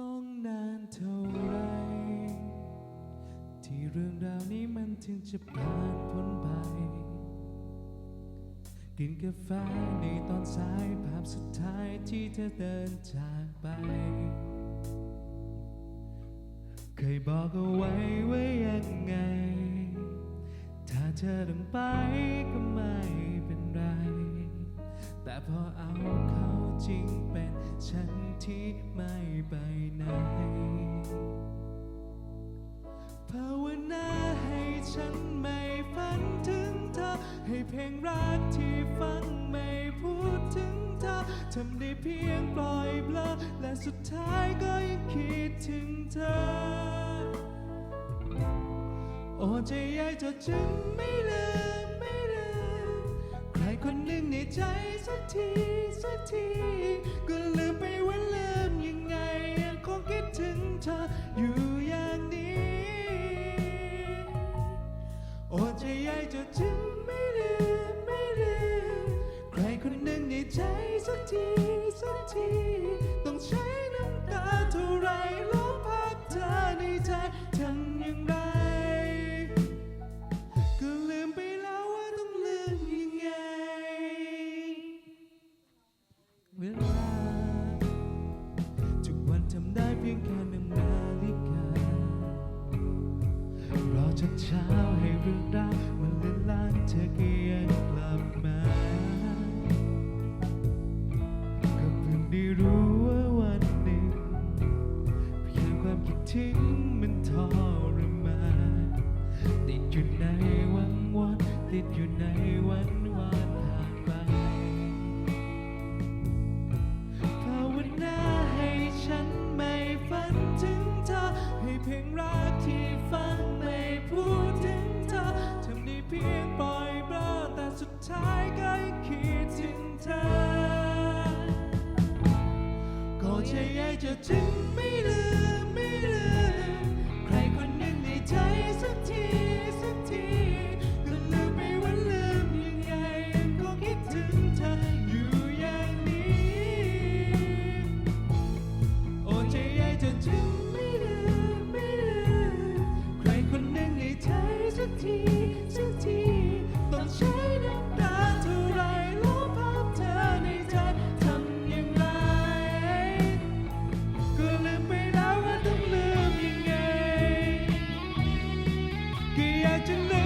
ต้องนานเท่าไร ที่เรื่องราวนี้มันถึงจะผ่านพ้นไป กินกาแฟในตอนสายภาพสุดท้ายที่เธอเดินจากไป เคยบอกเอาไว้ว่ายังไง ถ้าเธอต้องไปก็ไม่เป็นไร แต่พอเอาเขาจริงเป็นฉัน ที่ไม่ไปไหน ภาวนาให้ฉันไม่ฝันถึงเธอ ให้เพลงรักที่ฟังไม่พูดถึงเธอ ทำได้เพียงปล่อยเบลอและสุดท้ายก็ยังคิดถึงเธอ โอ้ใจใหญ่จดจึงไม่ลืมไม่ลืม ใครคนหนึ่งในใจสักที สักที ก็ลืมไปว่า ใจสักทีสักที ต้องใช้น้ำตาเท่าไรลบภาพเธอในใจทำอย่างไร ก็ลืมไปแล้วว่าต้องลืมยังไง เวลา ทุกวันทำได้เพียงแค่หนึ่งนาฬิการอจนเช้าให้เรื่องราวมันเลือนลางเธอก็ยังกลับมา ติดอยู่ในวันวาน To live.